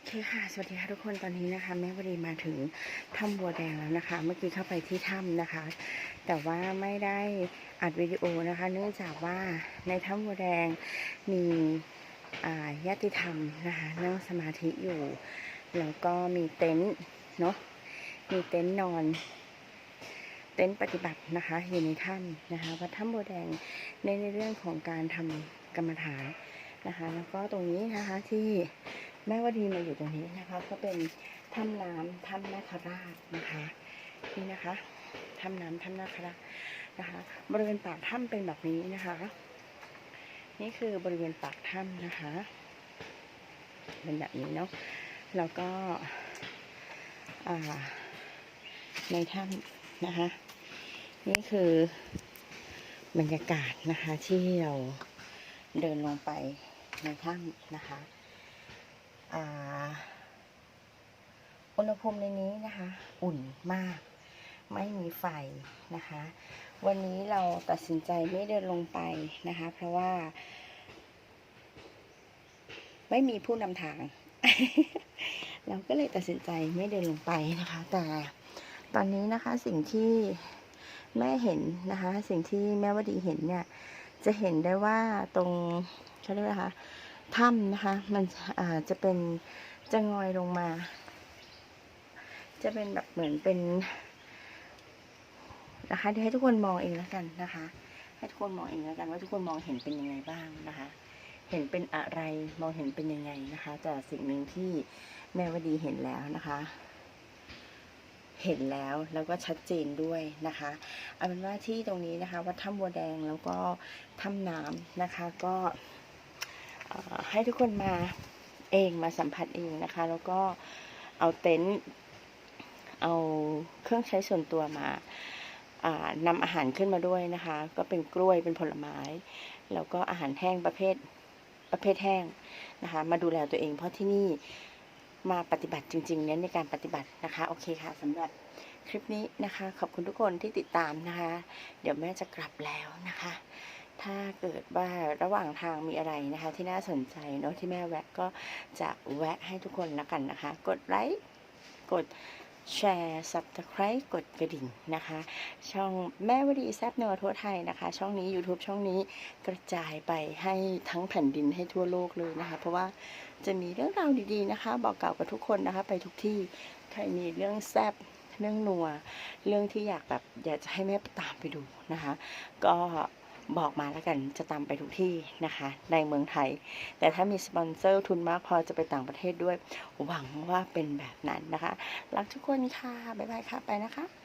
โอเคค่ะ สวัสดีค่ะทุกคนตอนนี้นะคะ แม่วดีมาถึงถ้ำบัวแดงแล้วนะคะ เมื่อกี้เข้าไปที่ถ้ำนะคะ แต่ว่าไม่ได้อัดวิดีโอนะคะ เนื่องจากว่าในถ้ำบัวแดงมีญาติธรรมนะคะนั่งสมาธิอยู่ แล้วก็มีเต็นท์เนาะมีเต็นท์นอนเต็นท์ปฏิบัตินะคะ อยู่ในถ้ำนะคะวัดถ้ำบัวแดงในในเรื่องของการทำกรรมฐานนะคะ แล้วก็ตรงนี้นะคะที่ แม่วดีมาอยู่ตรงนี้นะคะ ก็เป็นถ้ำน้ำถ้ำนาคราชนะคะนี่นะคะถ้ำน้ำถ้ำนาคราชนะคะ บริเวณปากถ้ำเป็นแบบนี้นะคะ นี่คือบริเวณปากถ้ำนะคะเป็นแบบนี้เนาะแล้วก็ในถ้ำนะคะ นี่คือบรรยากาศนะคะที่เราเดินลงไปในถ้ำนะคะ อุณหภูมิในนี้นะคะ อุ่นมาก ไม่มีไฟนะคะ วันนี้เราตัดสินใจไม่เดินลงไปนะคะ เพราะว่า ไม่มีผู้นำทาง เราก็เลยตัดสินใจไม่เดินลงไปนะคะ แต่ตอนนี้นะคะสิ่งที่แม่เห็นนะคะ สิ่งที่แม่วดีเห็นเนี่ย จะเห็นได้ว่าตรงเขาเรียกว่าคะ ถ้ำนะคะ มันอาจะเป็นจะงอยลงมา จะเป็นแบบเหมือนเป็นนะคะเดี๋ยวให้ทุกคนมองเองแล้วกันนะคะ ให้ทุกคนมองเองแล้วกัน ว่าทุกคนมองเห็นเป็นยังไงบ้างนะคะ เห็นเป็นอะไรมองเห็นเป็นยังไงนะคะ แต่สิ่งหนึ่งที่แม่วดีเห็นแล้วนะคะเห็นแล้วแล้วก็ชัดเจนด้วยนะคะเอาเป็นว่าที่ตรงนี้นะคะวัดถ้ำบัวแดงแล้วก็ถ้ำน้ำนะคะก็ ให้ทุกคนมาเองมาสัมผัสเองนะคะ แล้วก็เอาเต็นท์เอาเครื่องใช้ส่วนตัวมาานำอาหารขึ้นมาด้วยนะคะ ก็เป็นกล้วยเป็นผลไม้ แล้วก็อาหารแห้งประเภทประเภทแห้งนะคะ มาดูแลตัวเองเพราะที่นี่มาปฏิบัติจริง ๆ เน้นในการปฏิบัตินะคะ โอเคค่ะสำหรับคลิปนี้นะคะ ขอบคุณทุกคนที่ติดตามนะคะ เดี๋ยวแม่จะกลับแล้วนะคะ ถ้าเกิดว่าระหว่างทางมีอะไรนะคะ ที่น่าสนใจเนาะที่แม่แวะก็จะแวะให้ทุกคนละกันนะคะ กดไลค์กดแชร์ subscribe กดกระดิ่งนะคะ ช่องแม่วดีแซบเนอทั่วไทยนะคะ ช่องนี้ YouTube ช่องนี้กระจายไปให้ทั้งแผ่นดินให้ทั่วโลกเลยนะคะ เพราะว่าจะมีเรื่องราวดีๆนะคะ บอกกล่าวกับทุกคนนะคะ ไปทุกที่ใครมีเรื่องแซบเรื่องนัว เรื่องที่อยากแบบอยากจะให้แม่ตามไปดูนะคะ ก็ บอกมาแล้วกันจะตามไปทุกที่นะคะ ในเมืองไทย แต่ถ้ามีสปอนเซอร์ทุนมากพอจะไปต่างประเทศด้วย หวังว่าเป็นแบบนั้นนะคะ รักทุกคนค่ะ บ๊ายบายค่ะ ไปนะคะ